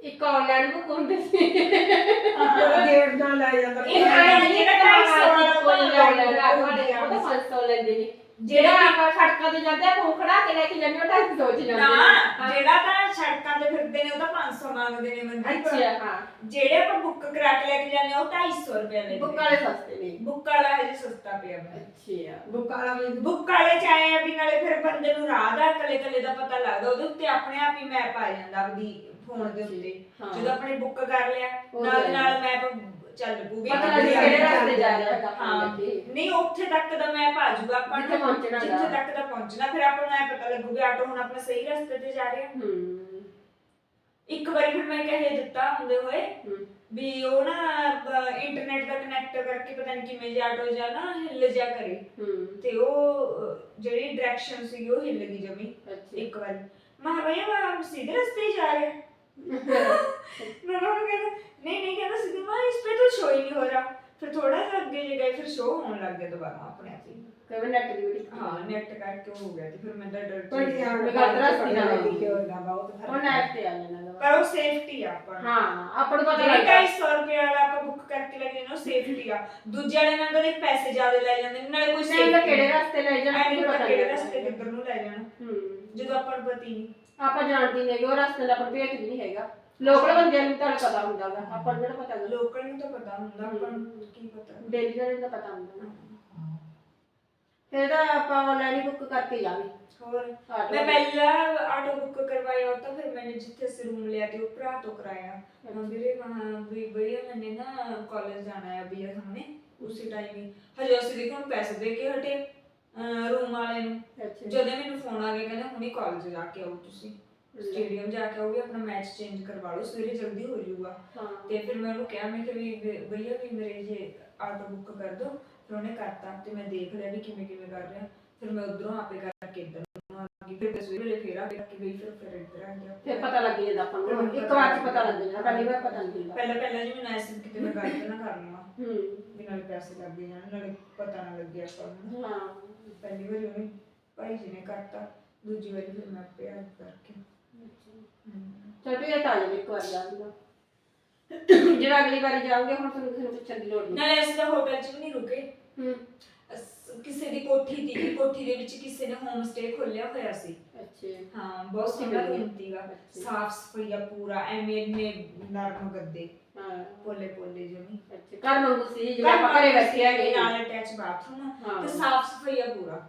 ਇੱਕ ਆਨਲਾਈਨ ਬੁੱਕ ਹੁੰਦੇ ਸੀ। ਗੇਟ ਨਾਲ ਲੈ ਜਾਂਦਾ। ਇਹ ਆਇਆ ਨੀ ਜਿਹੜਾ 250 ਵਾਲਾ ਕੋਈ ਆਨਲਾਈਨ ਆਟੋ ਵਾਲੇ ਉਹ ਤਾਂ 500 ਲੈਂਦੇ ਨੇ। ਜਿਹੜਾ ਆਪਾਂ ਸੜਕਾਂ ਤੇ ਜਾਂਦੇ ਆ ਉਹ ਖੜਾ ਕੇ ਲੈ ਕੇ ਜਾਂਦੇ ਉਹ 250 ਚ ਜਾਂਦੇ ਨਾ ਜਿਹੜਾ ਤਾਂ ਸੜਕਾਂ ਤੇ ਫਿਰਦੇ ਨੇ ਉਹ ਤਾਂ 500 ਮੰਗਦੇ ਨੇ ਮਨਦੀਪ ਅੱਛਾ ਹਾਂ। ਜਿਹੜੇ ਆਪਾਂ ਬੁੱਕ ਕਰਾ ਕੇ ਲੈ ਕੇ ਜਾਂਦੇ ਆ ਉਹ 250 ਰੁਪਏ ਲੈਂਦੇ ਬੁੱਕ ਵਾਲੇ ਸਸਤੇ ਨੇ। ਬੁੱਕ ਵਾਲਾ ਹਜੇ ਸਸਤਾ ਪਿਆ ਵਾ। ਅੱਛਾ ਬੁਕਾਲਾ ਵੀ ਬੁੱਕ ਵਾਲੇ ਚ ਆਏ ਆ ਵੀ ਨਾਲੇ ਫਿਰ ਬੰਦੇ ਨੂੰ ਰਾਹ ਦਾ ਕਲੇ ਕਲੇ ਦਾ ਪਤਾ ਲੱਗਦਾ ਉਹਦੇ ਉੱਤੇ ਆਪਣੇ ਆਪ ਹੀ ਮੈਪ ਆ ਜਾਂਦਾ ਆਪਦੀ ਫੋਨ ਦੇ ਉੱਤੇ। ਹਾਂ। ਜਦੋਂ ਆਪਣੇ ਬੁੱਕ ਕਰ ਲਿਆ ਉਹ ਨਾਲ ਤੇ ਨਾਲ ਮੈਪ ਚੱਲ ਪੂਗੀ ਪਤਾ ਲੱਗ ਕਿਹੜੇ ਰਸਤੇ ਜਾ ਰਿਹਾ ਹੈਗਾ ਹਾਂ ਨਹੀਂ ਉੱਥੇ ਤੱਕ ਦਾ ਮੈਂ ਭਾਜੂਗਾ ਆਪਾਂ ਜਿੱਥੇ ਤੱਕ ਦਾ ਪਹੁੰਚਣਾ ਫਿਰ ਆਪਾਂ ਨੂੰ ਐ ਪਤਾ ਲੱਗੂਗਾ ਆਟੋ ਹੁਣ ਆਪਣਾ ਸਹੀ ਰਸਤੇ ਤੇ ਜਾ ਰਿਹਾ ਇੱਕ ਵਾਰੀ ਫਿਰ ਮੈਂ ਕਹਿ ਦਿੱਤਾ ਹੁੰਦੇ ਹੋਏ ਵੀ ਉਹ ਨਾ ਇੰਟਰਨੈਟ ਦਾ ਕਨੈਕਟ ਕਰਕੇ ਪਤਾ ਨਹੀਂ ਕਿਵੇਂ ਜਾਂ ਆਟੋ ਜਾਂ ਨਾ ਹਿੱਲ ਜਾ ਕਰੇ। ਤੇ ਉਹ ਅਹ, ਜਿਹੜੀ ਡਾਇਰੈਕਸ਼ਨ ਸੀ ਉਹ ਹਿੱਲ ਗਈ ਜਮੀ ਇੱਕ ਵਾਰੀ। ਮੈਂ ਸਿੱਧੇ ਰਸਤੇ ਜਾ ਰਿਹਾ। रहे हैं मैं उन्होंने कहता नहीं नहीं कहता सीधे मैं इस पे तो शो ही नहीं हो रहा फिर थोड़ा सा आगे ले गए फिर शो होने लग गया दोबारा अपने आप ही ਕਵੇਂ ਨੈਟ ਦੀ ਵੀਡੀਓ ਹਾਂ ਨੈਟ ਕਰਕੇ ਹੋ ਗਿਆ ਤੇ ਫਿਰ ਮੈਂ ਤਾਂ ਡਰ ਬੜੀ ਗਈ। ਆਣ ਮੈਂ ਗੱਲ ਤਾਂ ਰਸਤੀ ਨਾਲ ਨਾਲ ਆਉਂਦੀ। ਕਿ ਹੁੰਦਾ ਬਹੁਤ ਉਹ ਫਰਕ ਨੈਟ ਤੇ ਆ ਜਾਣਾ ਗਾ। ਪਰ ਉਹ ਸੇਫਟੀ ਆ ਆਪਾਂ ਨੂੰ ਹਾਂ ਆਪਾਂ ਨੂੰ ਪਤਾ ਜਿਹੜੇ ਲੱਗਾ 250 ਰੁਪਏ ਵਾਲਾ ਆਪਾਂ ਬੁੱਕ ਕਰਕੇ ਲੈ ਗਏ ਨਾ ਸੇਫਟੀ ਆ ਦੂਜੇ ਵਾਲੇ ਨਾਲ ਤਾਂ ਦੇਖ ਪੈਸੇ ਜ਼ਿਆਦਾ ਲੈ ਜਾਂਦੇ ਨੇ, ਨਾਲੇ ਕੋਈ ਨਹੀਂ ਤਾਂ safety ਕਿਹੜੇ ਰਸਤੇ ਲੈ ਜਾਣਾ ਐ ਨਹੀਂ ਪਤਾ ਪਤਾ ਕਿਹੜੇ ਲੱਗਾ। ਰਸਤੇ ਕਿੱਧਰ ਨੂੰ ਲੈ ਜਾਣਾ ਹੂੰ ਜਦੋਂ ਆਪਾਂ ਨੂੰ ਪਤਾ ਹੀ ਨਹੀਂ ਆਪਾਂ ਜਾਣਦੀ ਨਹੀਂ ਹੈਗੀ, ਉਹ ਰਸਤੇ ਦਾ ਪ੍ਰਭੇਦ ਵੀ ਨਹੀਂ ਹੈਗਾ। ਲੋਕਲ ਬੰਦਿਆਂ ਨੂੰ ਤਾਂ ਪਤਾ ਹੁੰਦਾ ਗਾ ਆਪਾਂ ਨੂੰ ਜਿਹੜਾ ਪਤਾ ਗਾ ਲੋਕਾਂ ਨੂੰ ਤਾਂ ਪਤਾ ਹੁੰਦਾ ਆਪਾਂ ਨੂੰ ਕੀ ਪਤਾ? ਡੇਲੀ ਵਾਲੇ ਦਾ ਪਤਾ ਹੁੰਦਾ ਨਾ। ਫਿਰ ਤਾਂ ਆਪਾਂ ਆਨਲਾਈਨ ਬੁੱਕ ਕਰਕੇ ਜਾਵਾਂਗੇ ਹੋਰ? ਆਟੋ ਮੈਂ ਪਹਿਲਾਂ ਆਟੋ ਬੁੱਕ करवाया होता फिर मैंने जिथे से रूम लिया थी वो भरा तो कराया हाँ, मेरे वहाँ भी भैया मैंने ना कॉलेज जाना है भैया हमने उसी टाइम ही हजोसी देखो हम पैसे दे के हटे ਰੂਮ ਵਾਲੇ ਨੂੰ। ਅੱਛਾ ਜਦੋਂ ਮੈਨੂੰ ਫੋਨ ਆ ਗਿਆ ਕਹਿੰਦਾ ਹੁਣੀ ਕਾਲਜ ਜਾ ਕੇ ਆਓ ਤੁਸੀਂ। ਸਟੇਡੀਅਮ ਜਾ ਕੇ ਆਓਗੇ ਆਪਣਾ ਮੈਚ ਚੇਂਜ ਕਰਵਾ ਲਓ ਸਵੇਰੇ ਜਲਦੀ ਹੋ ਜਾਊਗਾ। ਹਾਂ। ਤੇ ਫਿਰ ਮੈਂ ਉਹਨੂੰ ਕਿਹਾ ਮੈਂ ਕਿ ਵੀ ਵੀ- ਭਈਆ ਵੀ ਮੇਰੇ ਜੇ ਆਟੋ ਬੁੱਕ ਕਰ ਦਿਓ। ਫਿਰ ਉਹਨੇ ਕਰਤਾ ਤੇ ਮੈਂ ਦੇਖ ਲਿਆ ਵੀ ਕਿਵੇਂ ਕਿਵੇਂ ਕਰ ਰਿਹਾ। ਫਿਰ ਮੈਂ ਉਧਰੋਂ ਆਪੇ ਕਰਕੇ ਇੱਧਰ ਗਈ ਫਿਰ ਤਸਵੀਰ ਵੇਲੇ ਫੇਰ ਆ ਕੇ ਗਈ ਫਿਰ ਫਿਰ ਇੱਧਰ ਆ ਗਿਆ। ਫਿਰ ਪਤਾ ਲੱਗ ਜਾਂਦਾ ਆਪਾਂ ਨੂੰ। ਇੱਕ ਵਾਰ ਚ ਪਤਾ ਲੱਗ ਜਾਂਦਾ ਪਹਿਲੀ ਵਾਰ ਪਤਾ ਨਹੀਂ ਹੁੰਦਾ ਪਹਿਲਾਂ ਪਹਿਲਾਂ ਜੀ ਮੈਨੂੰ ਐਸੀ ਕਿਤੇ ਮੈਂ ਗੱਲ ਤਾਂ ਨਾ ਕਰ ਲਵਾਂ ਹੂੰ। ਵੀ ਨਾਲੇ ਪੈਸੇ ਲੱਗ ਜਾਣ ਨਾਲੇ ਪਤਾ ਨਾ ਲੱਗੇ ਆਪਾਂ ਨੂੰ। ਹਾਂ। ਪਹਿਲੀ ਵਾਰੀ ਉਹਨੇ ਭਾਈ ਜੀ ਨੇ ਕਰਤਾ ਦੂਜੀ ਵਾਰੀ ਫਿਰ ਮੈਂ ਆ ਕਰਕੇ। ਹਮ। ਛੋਟੂ ਇਹ ਤਾਂ ਜਾਵੇ ਇੱਕ ਵਾਰ ਜਾਊਗਾ ਜਿਹੜਾ ਅਗਲੀ ਵਾਰੀ ਜਾਓਗੇ ਹੁਣ ਤੁਹਾਨੂੰ ਕਿਸੇ ਨੂੰ ਪੁੱਛਣ ਦੀ ਲੋੜ ਨਹੀਂ ਨਾਲੇ ਅਸੀਂ ਤਾਂ ਹੋਟਲ 'ਚ ਵੀ ਨਹੀਂ ਰੁਕੇ। ਹੂੰ। ਅਸ- ਕਿਸੇ ਦੀ ਕੋਠੀ ਸੀ ਕੋਠੀ ਦੇ ਵਿੱਚ ਕਿਸੇ ਨੇ ਹੋਮ ਸਟੇ ਖੋਲਿਆ ਹੋਇਆ ਸੀ। ਅੱਛਾ। ਹਾਂ ਬਹੁਤ ਸੋਹਣਾ। ਰੂਮ ਸੀਗਾ ਅੱਛਾ। ਸਾਫ਼ ਸਫਾਈਆ ਪੂਰਾ ਐਵੇਂ ਨੇ ਨਰਮ ਗੱਦੇ। ਹਾਂ। ਪੋਲੇ ਪੋਲੇ ਜਮੀ ਅੱਛਾ ਘਰ ਵਾਂਗੂ ਸੀ ਜਿਵੇਂ ਆਪਾਂ ਘਰੇ ਹੈਗੇ। ਨਾਲ ਅਟੈਚ ਬਾਥਰੂਮ ਹਾਂ। ਤੇ ਸਾਫ਼ ਸਫਾਈਆ ਪੂਰਾ।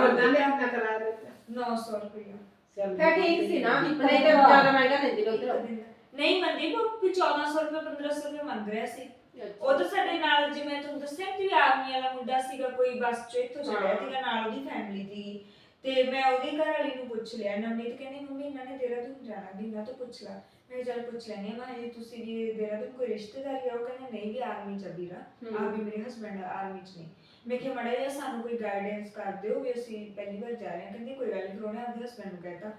ਬੰਦਾ ਨੇ ਆਪਣਾ ਕਰਾ ਦਿੱਤਾ। 900 ਰੁਪਇਆ ਫਿਰ ਠੀਕ ਸੀ ਨਾ? ਨਹੀਂ ਤਾਂ ਜ਼ਿਆਦਾ ਮਹਿੰਗਾ ਦਿੰਦੀ ਲੋਕ ਇੱਕ ਦਿਨ। ਦਾ। ਨਹੀਂ ਮੰਦੀ ਉਹ ਵੀ 1400 ਰੁਪਏ 1500 ਰੁਪਏ ਮੰਗ ਰਿਹਾ ਸੀ। ਉਹ ਤਾਂ ਸਾਡੇ ਨਾਲ ਜਿਵੇਂ ਤੁਹਾਨੂੰ ਦੱਸਿਆ ਕਿ ਆਰਮੀ ਵਾਲਾ ਮੁੰਡਾ ਸੀਗਾ ਕੋਈ ਬੱਸ ਚ ਇੱਥੋਂ ਚੜਿਆ। ਸੀਗਾ ਨਾਲ ਉਹਦੀ ਫੈਮਿਲੀ ਦੀ। ਤੇ ਮੈਂ ਉਹਦੀ ਘਰ ਵਾਲੀ ਨੂੰ ਪੁੱਛ ਲਿਆ ਨਵਨੀਤ ਕਹਿੰਦੀ ਮੰਮੀ ਇਹਨਾਂ ਨੇ ਦੇਹਰਾਦੂਨ ਜਾਣਾ ਵੀ ਮੈਂ ਤਾਂ ਪੁੱਛ ਲਾ। ਮੈਂ ਚੱਲ ਪੁੱਛ ਲੈਣੀ ਮੈਂ ਜੀ ਤੁਸੀਂ ਵੀ ਦੇਹਰਾਦੂਨ ਕੋਈ ਰਿਸ਼ਤੇਦਾਰੀ ਆ ਉਹ ਕਹਿੰਦੇ ਨਹੀਂ ਵੀ ਆਰਮੀ ਚ ਵੀਰਾ। ਆ ਵੀ ਮੇਰੇ ਹਸਬੰਡ ਆਰਮੀ ਚ ਨੇ। ਮੈਂ ਕਿਹਾ ਮੜਾ ਜਿਹਾ ਸਾਨੂੰ ਕੋਈ ਗਾਈਡੈਂਸ ਕਰ ਦਿਓ ਵੀ ਅਸੀਂ ਪਹਿਲੀ ਵਾਰ ਜਾ ਰਹੇ ਹਾਂ। ਕਹਿੰਦੀ ਕੋਈ ਗੱਲ ਨਹੀਂ ਉਹਨੇ ਆਪਣੇ ਹਸਬੰਡ ਨੂੰ ਕਹਿਤਾ।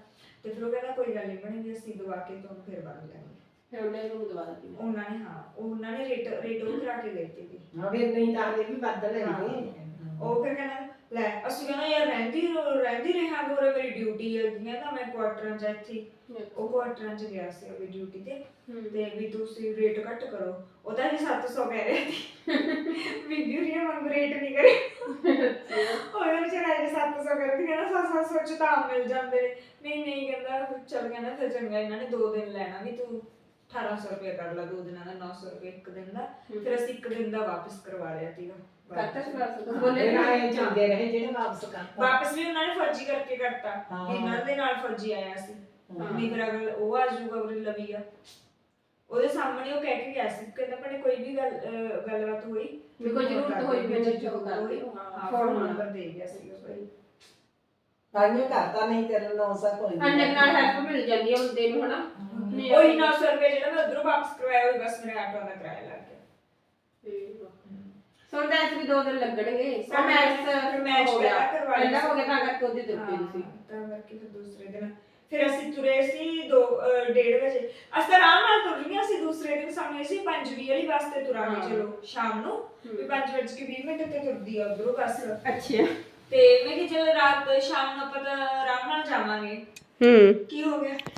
ਤੇ ਫਿਰ ਉਹ ਕਹਿੰਦਾ ਕੋਈ ਗੱਲ ਨਹੀਂ ਬਣੀ ਅਸੀਂ ਦਵਾ ਕੇ ਤੁਹਾਨੂੰ ਫਿਰ ਵਗ ਜਾਵਾਂਗੇ। ਫਿਰ ਉਹਨੇ ਨੂੰ ਦਵਾ ਦਿੱਤੀ। ਉਹਨਾਂ ਨੇ ਹਾਂ ਉਹਨਾਂ ਨੇ ਰੇਟ ਰੇਟ ਉਹ ਕਰਾ ਕੇ ਗਏ ਤੇ ਹਾਂ ਵੀ ਨਹੀਂ ਤਾਂ ਹਲੇ ਵੀ ਵੱਧ ਲੈਂਦੇ ਉਹ ਫਿਰ ਕਹਿੰਦਾ ਲੈ ਅਸੀਂ ਕਹਿੰਦਾ ਯਾਰ ਰਹਿੰਦੀ ਰੋ- ਰਹਿੰਦੀ ਰਿਹਾ ਗੋਰੇ ਮੇਰੀ ਡਿਊਟੀ ਹੈ ਕਹਿੰਦਾ ਮੈਂ ਕੁਆਟਰਾਂ ਚ ਇੱਥੇ। ਉਹ ਕੁਆਟਰਾਂ ਚ ਗਿਆ ਸੀ ਆਪਣੀ ਡਿਊਟੀ ਤੇ। ਤੇ ਵੀ ਤੁਸੀਂ ਰੇਟ ਘੱਟ ਕਰੋ। ਉਹਦਾ ਹੀ 700 ਕਹਿ ਰਿਹਾ ਸੀ। ਵੀਡੀਓ ਰੀਆ ਵਾਂਗ ਰੇਟ ਨਹੀਂ ਕਰੇ। ਨੇ ਚੜਾ ਕੇ 700 ਕਰ ਕਹਿੰਦਾ 700 ਚ ਤਾਂ ਮਿਲ ਜਾਂਦੇ ਨੇ। ਨਹੀਂ ਨਹੀਂ ਕਹਿੰਦਾ ਚੱਲ ਕਹਿੰਦਾ ਫਿਰ ਚੰਗਾ ਇਹਨਾਂ ਨੇ 2 ਦਿਨ ਲੈਣਾ ਵੀ ਤੂੰ। 1800 ਰੁਪਏ ਕਰ ਲਾ ਦੋ ਦਿਨਾਂ ਦਾ 900 ਰੁਪਏ ਇੱਕ ਦਿਨ ਦਾ। ਫਿਰ ਅਸੀਂ ਇੱਕ ਦਿਨ ਦਾ ਵਾਪਸ ਕਰਵਾ ਲਿਆ ਸੀਗਾ। ਕਰਤਾ ਸੀ ਬਸ ਤੁਸੀਂ ਬੋਲੇ ਬੋਲੇ ਨਾ ਨਾ ਇਹ ਚੰਗੇ ਰਹੇ ਜਿਹੜੇ ਵਾਪਸ ਕਰਤਾ। ਵਾਪਸ ਵੀ ਉਹਨਾਂ ਨੇ ਫਰਜ਼ੀ ਕਰਕੇ ਕਰਤਾ। ਹਾਂ। ਇਹਨਾਂ ਦੇ ਨਾਲ ਫਰਜ਼ੀ ਆਇਆ ਸੀ। ਹਾਂ। ਨਹੀਂ ਫਿਰ ਅਗਲ ਉਹ ਆ ਜਾਊਗਾ ਉਹ ਲਵੀਆ ਉਹਦੇ ਸਾਹਮਣੇ ਉਹ ਕਹਿ ਕੇ ਗਿਆ ਸੀ ਕਹਿੰਦਾ ਆਪਣੇ ਕੋਈ ਵੀ ਗੱਲ ਗੱਲਬਾਤ ਹੋਈ ਵੀ ਕੋਈ ਜ਼ਰੂਰਤ ਹੋਈ ਜ਼ਰੂਰਤ ਜੋ ਕਰ ਹੋਈ, ਫੋਨ ਨੰਬਰ ਦੇ ਗਿਆ ਸੀ ਉਹ ਭਾਈ ਤਾਂਿਓ ਕਰਤਾ ਨਹੀਂ ਤੇਰੇ ਨਾਲ ਸਾ ਕੋਈ ਅੰਨੇ ਨਾਲ ਹੈਲਪ ਮਿਲ ਜਾਂਦੀ ਹੈ ਬੰਦੇ ਨੂੰ ਹਨਾ? ਨਹੀਂ, ਉਹੀ 900 ਰੁਪਏ ਜਿਹੜਾ ਮੈਂ ਉਧਰੋਂ ਵਾਪਸ ਕਰਵਾਇਆ ਉਹ ਬਸ ਮੇਰੇ ਆਟੋ ਦਾ ਕਿਰਾਇਆ ਲੱਗ ਗਿਆ। ਸੋ ਮੈਚ ਵੀ ਦੋ ਦਿਨ ਲੱਗਣਗੇ। ਸੋ ਸੋ ਮੈਚ ਫਿਰ ਮੈਚ ਹੋ ਗਿਆ। ਪਹਿਲਾਂ ਕਰਵਾ ਲਿਆ ਪਹਿਲਾਂ ਹੋ ਸੀ। ਗਿਆ ਤਾਂ ਕਰਕੇ ਉਹਦੀ ਦਿੱਤੀ ਹਾਂ, ਸੀ ਤਾਂ ਕਰਕੇ ਫਿਰ ਦੂਸਰੇ ਦਿਨ। ਫਿਰ ਅਸੀਂ ਤੁਰੇ ਸੀ 2 ਡੇਢ ਵਜੇ। ਅਸੀਂ ਤਾਂ ਆਰਾਮ ਨਾਲ ਤੁਰ ਗਈਆਂ ਸੀ ਦੂਸਰੇ ਦਿਨ ਸਾਨੂੰ ਅਸੀਂ 5:20 ਵਾਲੀ ਬੱਸ ਤੇ ਤੁਰਾਂਗੇ ਹਾਂ। ਚਲੋ ਸ਼ਾਮ ਨੂੰ। ਵੀ 5:20 ਮਿੰਟ ਤੇ ਤੁਰਦੀ ਆ ਉਧਰੋਂ ਬੱਸ। ਅੱਛਾ। ਤੇ ਮੈਂ ਕਿਹਾ ਚਲ ਰਾਤ ਸ਼ਾਮ ਨੂੰ ਆਪਾਂ ਤਾਂ ਆਰਾਮ ਨਾਲ ਜਾਵਾਂਗੇ। ਹੂੰ। ਕੀ ਹੋ ਗਿਆ?